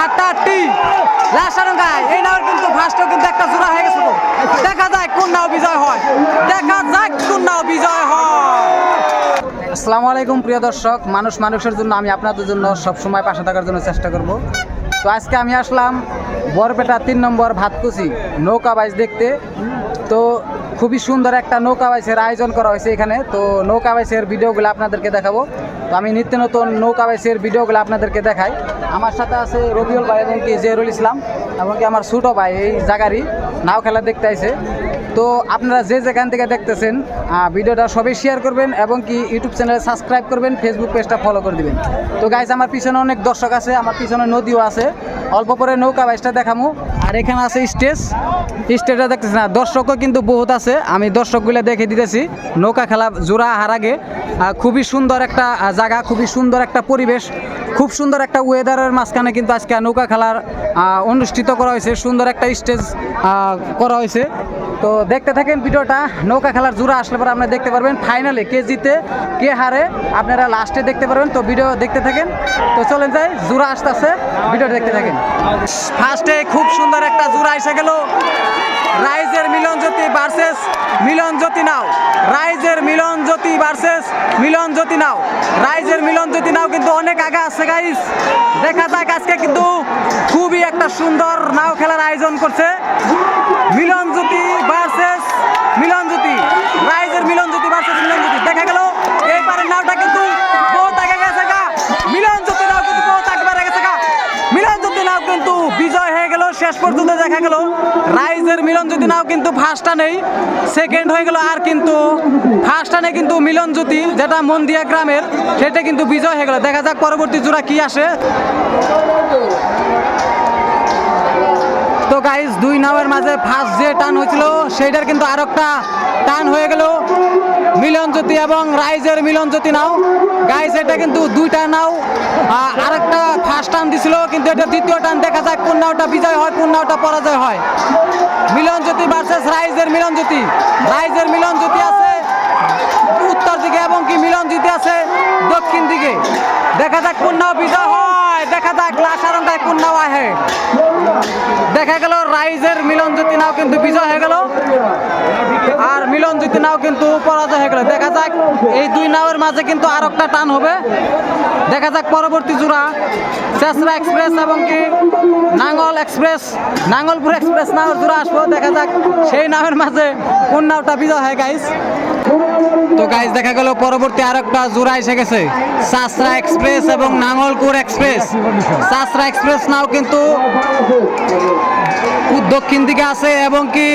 হাট্টা হাট্টি লাসারঙ্গায় এই নাও কিন্তু ফার্স্টও কিন্তু একটা জোড়া হয়ে গেছে দেখা যায় কোন নাও বিজয় হয়। দেখা যাক কোন নাও বিজয় হয়। আসসালামু আলাইকুম প্রিয় দর্শক। মানুষ মানুষের জন্য আমি আপনাদের জন্য সবসময় পাশে থাকার জন্য চেষ্টা করব। তো আজকে আমি আসলাম বরপেটা তিন নম্বর ভাতকুচি নৌকা বাইচ দেখতে। তো খুবই সুন্দর একটা নৌকা বাইসের আয়োজন করা হয়েছে এখানে। তো নৌকা বাইসের ভিডিওগুলো আপনাদেরকে দেখাবো। তো আমি নিত্য নতুন নৌকা বাইসের ভিডিওগুলো আপনাদেরকে দেখাই। আমার সাথে আছে রবিউল ভাই এবং কি জেরুল ইসলাম এমনকি আমার ছোটো ভাই এই জায়গারই নাও খেলা দেখতে আইছে। তো আপনারা যে যেখান থেকে দেখতেছেন ভিডিওটা সবাই শেয়ার করবেন এবং কি ইউটিউব চ্যানেলে সাবস্ক্রাইব করবেন ফেসবুক পেজটা ফলো করে দিবেন। তো গাইজ আমার পিছনে অনেক দর্শক আছে, আমার পিছনে নদীও আছে। অল্প পরে নৌকা বাইসটা দেখামু। আর এখানে আছে স্টেজ স্টেজটা দেখতেছি না দর্শকও কিন্তু বহুত আছে। আমি দর্শকগুলো দেখে দিতেছি। নৌকা খেলা জোড়া হার আগে। খুবই সুন্দর একটা জায়গা, খুবই সুন্দর একটা পরিবেশ। খুব সুন্দর একটা ওয়েদারের মাঝখানে কিন্তু আজকে নৌকা খেলার অনুষ্ঠিত করা হয়েছে। সুন্দর একটা স্টেজ করা হয়েছে। তো দেখতে থাকেন ভিডিওটা। নৌকা খেলার জোড়া আসলে পরে আপনারা দেখতে পারবেন। ফাইনালে কে জিতে, কে হারে, আপনারা লাস্টে দেখতে পারবেন। তো ভিডিও দেখতে থাকেন। তো চলেন যাই, জোড়া আসতেছে। ভিডিও দেখতে থাকেন। ফার্স্টে খুব সুন্দর একটা জোড়া এসে গেল। রাইজের মিলন মিলন জ্যোতি নাও। রাইজের মিলন জ্যোতি ভার্সেস মিলন জ্যোতি নাও। রাইজের মিলন জ্যোতি নাও কিন্তু অনেক আগে আছে গাইস দেখা যাক আজকে কিন্তু খুবই একটা সুন্দর নাও খেলার আয়োজন করছে। মিলন জ্যোতি ভার্সেস মিলন জ্যোতি রাইজের মিলন জ্যোতি ভার্সেস মিলন জ্যোতি দেখা গেল এইবারের নাওটা কিন্তু বহুত আগে গেছে গা মিলন জ্যোতি নাও কিন্তু বহুত আগে গেছে গা মিলন জ্যোতি নাও কিন্তু বিজয় হয়ে গেল শেষ পর্যন্ত দেখা গেল। রাইজের মিলন জ্যোতি নাও কিন্তু ফার্স্টটা নেই সেকেন্ড হয়ে গেল আর কিন্তু ফার্স্টটা নেই কিন্তু মিলন জ্যোতি, যেটা মন্দিয়া গ্রামের, সেটা কিন্তু বিজয় হয়ে গেল। দেখা যাক পরবর্তী জোড়া কি আসে। তো গাইজ দুই নামের মাঝে ফার্স্ট যে টান হয়েছিল সেইটার কিন্তু আর একটা টান হয়ে গেল। মিলন জ্যোতি এবং রাইজের মিলন জ্যোতি নাও। গাইজ এটা কিন্তু দুইটা নাও। আহ, আরেকটা ফার্স্ট টান দিছিল কিন্তু এটা দ্বিতীয় টান দেখা যাক কোন নাওটা বিজয় হয় কোন নাওটা পরাজয় হয়। মিলন জ্যোতি ভার্সেস রাইজের মিলন জ্যোতি। রাইজের মিলন জ্যোতি আছে উত্তর দিকে এবং কি মিলন জ্যোতি আছে দক্ষিণ দিকে। দেখা যাক কোন নাও বিজয় হয় দেখা যাক লাসারঙ্গায় কোন নাও আহে। দেখা গেল, রাইজের মিলন জ্যোতি নাও কিন্তু বিজয় হয়ে গেল। আর মিলন জ্যোতি নাও কিন্তু পরাজয় হয়ে গেল। দেখা যাক, এই দুই নাওয়ের মাঝে কিন্তু আর একটা টান হবে। দেখা যাক পরবর্তী জোড়া, চেসরা এক্সপ্রেস এবং কি নাঙ্গল এক্সপ্রেস, নাঙ্গলপুর এক্সপ্রেস নাওয়ের জোড়া আসব দেখা যাক, সেই নামের মাঝে কোন নাওটা বিজয় হয় গাইস তো গাইজ দেখা গেল পরবর্তী আর একটা জোড়া এসে গেছে। সাসরা এক্সপ্রেস এবং নাঙ্গলকুর এক্সপ্রেস। সাসরা এক্সপ্রেস নাও কিন্তু দক্ষিণ দিকে আছে এবং কি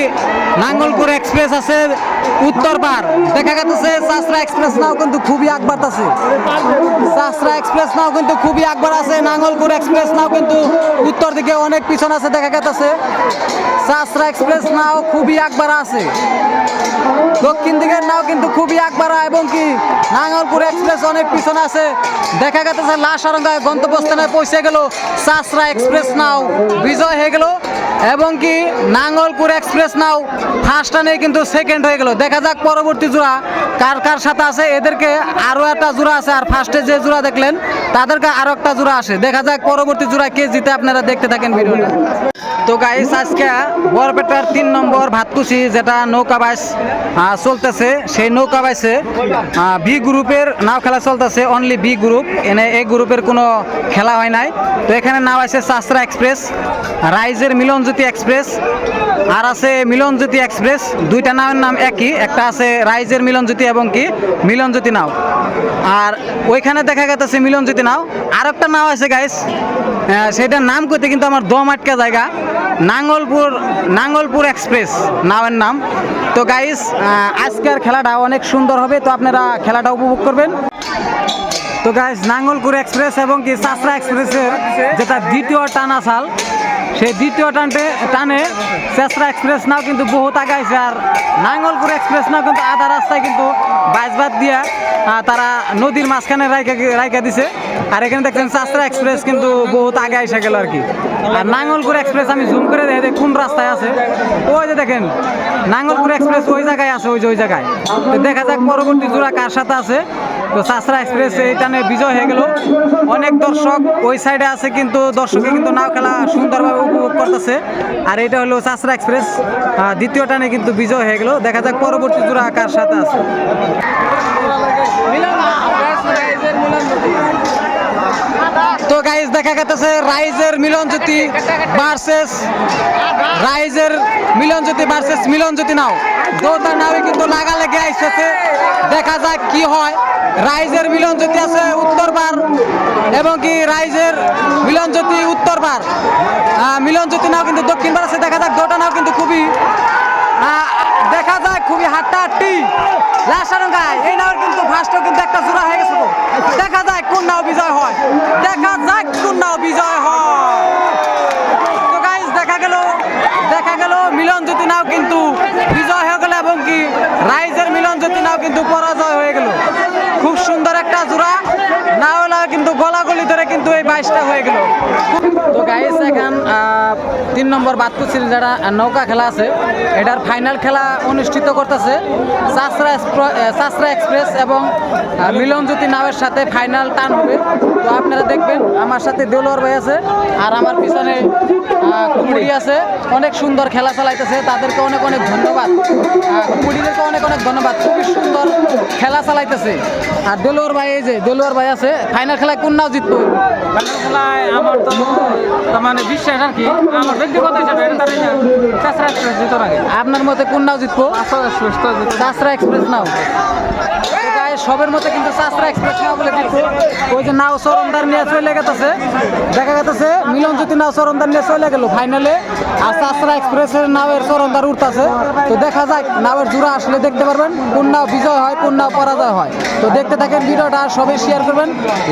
নাঙ্গলপুর এক্সপ্রেস আছে। উত্তর পার। দেখা যাচ্ছে সাসরা এক্সপ্রেস নাও কিন্তু খুবই আকবার আছে। সাসরা এক্সপ্রেস নাও কিন্তু খুবই আকবার আছে। নাঙ্গলপুর এক্সপ্রেস নাও কিন্তু উত্তর দিকে অনেক পিছন আছে, দেখা যাচ্ছে সাসরা এক্সপ্রেস নাও খুবই আকবার আছে। দক্ষিণ দিকের নাও কিন্তু খুবই আকবারা, এবং কি নাঙ্গলপুর এক্সপ্রেস অনেক পিছনে আছে। দেখা গেছে লাসারঙ্গায় গন্তব্যস্থানে পৌঁছে গেল। সাসরা এক্সপ্রেস নাও বিজয় হয়ে গেল, এবং কি নাঙ্গলপুর এক্সপ্রেস নাও ফার্স্ট টানে কিন্তু সেকেন্ড হয়ে গেল। দেখা যাক পরবর্তী জোড়া কার কার সাথে আছে। এদেরকে আরও একটা জোড়া আছে আর ফার্স্টে যে জোড়া দেখলেন, তাদেরকে আরও একটা জোড়া আসে। দেখা যাক পরবর্তী জোড়া কে জিতে আপনারা দেখতে থাকেন ভিডিওটা। তো গাইস আজকে বরপেটার তিন নম্বর ভাতকুচি যেটা নৌকা বাইস চলতেছে, সেই নৌকা বাইসে বি গ্রুপের নাও খেলা চলতেছে অনলি বি গ্রুপ এনে এ গ্রুপের কোনো খেলা হয় নাই। তো এখানে নাও আছে শাস্ত্রা এক্সপ্রেস, রাইজের মিলনজ্যোতি এক্সপ্রেস, আর আছে মিলনজ্যোতি এক্সপ্রেস, দুইটা নামের নাম একই। একটা আছে রাইজের মিলনজ্যোতি এবং কি? মিলনজ্যোতি নাও। আর ওইখানে দেখা গেছে মিলনজ্যোতি নাও। আর একটা নাও আছে গাইস সেটার নাম করতে কিন্তু আমার দম আটকা জায়গা। নাঙ্গলপুর নাঙ্গলপুর এক্সপ্রেস নামের নাম। তো গাইস আজকের খেলাটা অনেক সুন্দর হবে, তো আপনারা খেলাটা উপভোগ করবেন। তো গাইস নাঙ্গলপুর এক্সপ্রেস এবং কি সাসরা এক্সপ্রেসের যেটা দ্বিতীয় টানা আসাল সেই দ্বিতীয় টানতে, টানে চেসরা এক্সপ্রেস নাও কিন্তু বহুত আগাইছে আর নাঙ্গলপুর এক্সপ্রেস নাও কিন্তু আধা রাস্তায় কিন্তু বাইশ বাদ দিয়া তারা নদীর মাঝখানে রাইকা রাইকা দিছে। আর এখানে দেখছেন চাষরা এক্সপ্রেস কিন্তু বহুত আগে এসে গেল আর কি। আর নাঙ্গলপুর এক্সপ্রেস আমি জুম করে দেখে কোন রাস্তায় আছে। ওই যে দেখেন, নাঙ্গলপুর এক্সপ্রেস ওই জায়গায় আছে, ওই যে ওই জায়গায়। দেখা যাক পরবর্তী জোড়া কার সাথে আছে। তো চাষরা এক্সপ্রেস এইখানে বিজয় হয়ে গেল। অনেক দর্শক ওই সাইডে আছে কিন্তু দর্শকে কিন্তু নাও খেলা সুন্দরভাবে উপভোগ করতেছে। আর এটা হলো চাষরা এক্সপ্রেস দ্বিতীয় টানে কিন্তু বিজয় হয়ে গেল। দেখা যাক পরবর্তী জোড়া কার সাথে আছে। তো গাইজ দেখা গেছে রাইজের মিলন জ্যোতি ভার্সেস রাইজের মিলন জ্যোতি ভার্সেস মিলন জ্যোতি নাও। দুটা নাওই কিন্তু লাগা লেগে আইসেছে। দেখা যাক কি হয়। রাইজের মিলন জ্যোতি আছে উত্তর পার, এবং কি রাইজের মিলন জ্যোতি উত্তর পার। মিলন জ্যোতি নাও কিন্তু দক্ষিণ পার আছে, দেখা যাক, দুটা নাও কিন্তু খুবই দেখা যায় খুবই হাট্টাহাট্টি। লাসারঙ্গায় এই নাও কিন্তু ফার্স্টও কিন্তু একটা জোড়া হয়ে গেছে তো। দেখা যায় কোন নাও বিজয় হয় দেখা যাক কোন নাও বিজয় হয় তো গাইজ দেখা গেল দেখা গেল মিলন জ্যোতি নাও কিন্তু বিজয় হয়ে গেল এবং কি রাইজের মিলন জ্যোতি নাও কিন্তু পরাজয় হয়ে গেল খুব সুন্দর একটা জোড়া। কিন্তু গলাগলি ধরে কিন্তু এই বাইশটা হয়ে গেল। তো গাইস এখন তিন নম্বর বাতকুচির যারা নৌকা খেলা আছে এটার ফাইনাল খেলা অনুষ্ঠিত করতেছে আহ, চাষরা এক্সপ্রেস এবং মিলনজ্যোতি নাওয়ের সাথে ফাইনাল টান হবে। তো আপনারা দেখবেন আমার সাথে দেলোয়ার ভাই আছে আর আমার পিছনে কুমুরি আছে। অনেক সুন্দর খেলা চালাইতেছে তাদেরকে অনেক অনেক ধন্যবাদ। আহ, কুমুরিদেরকে অনেক অনেক ধন্যবাদ। খুবই সুন্দর খেলা চালাইতেছে। আর দেলোয়ার ভাই এই যে দেলোয়ার ভাই আছে ফাইনাল খেলায় কোন নাও জিতবো? খেলায় আমার তো মানে বিশ্বাস আর কি আমার ব্যক্তিগত হিসাবে চাষরা এক্সপ্রেস জিতার আগে। আপনার মতে কোন নাও জিতবো? চাষরা এক্সপ্রেস নাও। সবের মতে কিন্তু চাষরা এক্সপ্রেস নাও বলে জিতবো ওই যে নাও সরন্দার নিয়ে চলে গেছে দেখা গেছে মিলন জ্যোতি নাও সরন্দার নিয়ে চলে গেল ফাইনালে আর চাষরা এক্সপ্রেসের নাওয়ের সরন্দার উঠতেছে। তো দেখা যাক, নাওয়ের জোড়া আসলে দেখতে পারবেন কোন নাও বিজয় হয়, কোন নাও পরাজয় হয়। তো দেখতে থাকেন ভিডিওটা, সবাই শেয়ার করবেন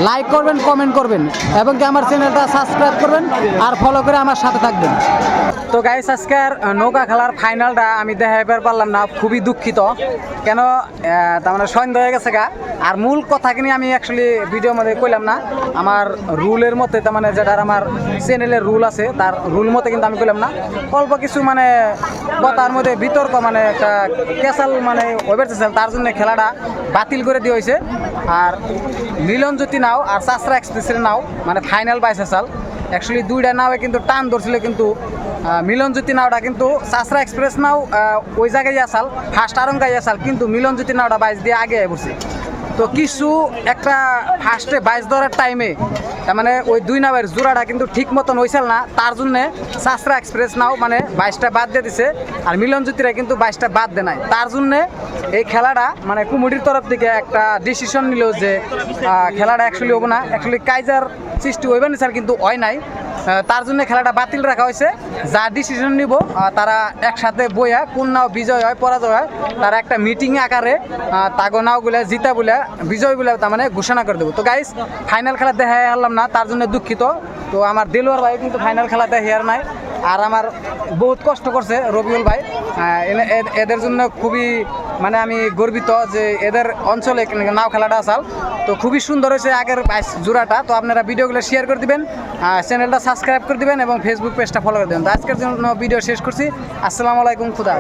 লাইক করবেন কমেন্ট করবেন, এবং কি আমার চ্যানেলটা সাবস্ক্রাইব করবেন, আর ফলো করে আমার সাথে থাকবেন। তো গাইস আজকের নৌকা খেলার ফাইনালটা আমি দেখাইবার পারলাম না, খুবই দুঃখিত। কেন তার মানে সন্ধ্যা হয়ে গেছে গা আর মূল কথা কিনে আমি অ্যাকচুয়ালি ভিডিওর মধ্যে কইলাম না। আমার রুলের মতে, তার মানে যেটার আমার চ্যানেলের রুল আছে, তার রুল মতে কিন্তু আমি কইলাম না। অল্প কিছু মানে কথার মধ্যে বিতর্ক মানে একটা কেসাল মানে ওয়েবেরতেছে তার জন্য খেলাটা বাতিল করে দিয়ে হয়েছে। আর মিলন জ্যোতি নাও আর চাষরা এক্সপ্রেসের নাও মানে ফাইনাল বাইশে সাল অ্যাকচুয়ালি দুইটা নাওয়ে কিন্তু টান ধরছিল কিন্তু মিলনজ্যোতি নাওটা কিন্তু চাষরা এক্সপ্রেস নাও ওই জায়গায় আসাল, ফার্স্ট আরঙ্গাই আসাল, কিন্তু মিলনজ্যোতি নাওটা বাইশ দিয়ে আগে বসে তো কিছু একটা ফার্স্টে বাইশ ধরার টাইমে তার মানে ওই দুই নামের জোড়াটা কিন্তু ঠিক মতন হয়েছিল না, তার জন্যে চাষরা এক্সপ্রেস নাও মানে বাইশটা বাদ দিয়ে দিছে, আর মিলনজ্যোতিরা কিন্তু বাইশটা বাদ দেয় নাই। তার জন্যে এই খেলাটা মানে কুমুডির তরফ থেকে একটা ডিসিশন নিল যে খেলাটা অ্যাকচুয়ালি হব না। অ্যাকচুয়ালি কাইজার সৃষ্টি হইবে না স্যার কিন্তু হয় নাই। তার জন্য খেলাটা বাতিল রাখা হয়েছে। যা ডিসিশন নিব তারা একসাথে বইয়া কোন নাও বিজয় হয়, পরাজয় হয়, তারা একটা মিটিং আকারে তাগো তাগো নাওগুলা জিতা বলে বিজয় বলে তার মানে ঘোষণা করে দেবো। তো গাইস ফাইনাল খেলা দেখা হারলাম না, তার জন্য দুঃখিত। তো আমার দিলওয়ার ভাই কিন্তু ফাইনাল খেলা দেখে আর নাই। আর আমার বহুত কষ্ট করছে রবিউল ভাই। এদের জন্য খুবই মানে আমি গর্বিত যে এদের অঞ্চলে নাও খেলাটা আসাল। তো খুবই সুন্দর হয়েছে আগের জোড়াটা। তো আপনারা ভিডিওগুলো শেয়ার করে দিবেন চ্যানেলটা সাবস্ক্রাইব করে দিবেন এবং ফেসবুক পেজটা ফলো করে দেবেন। তো আজকের জন্য ভিডিও শেষ করছি। আসসালামু আলাইকুম, খুদা।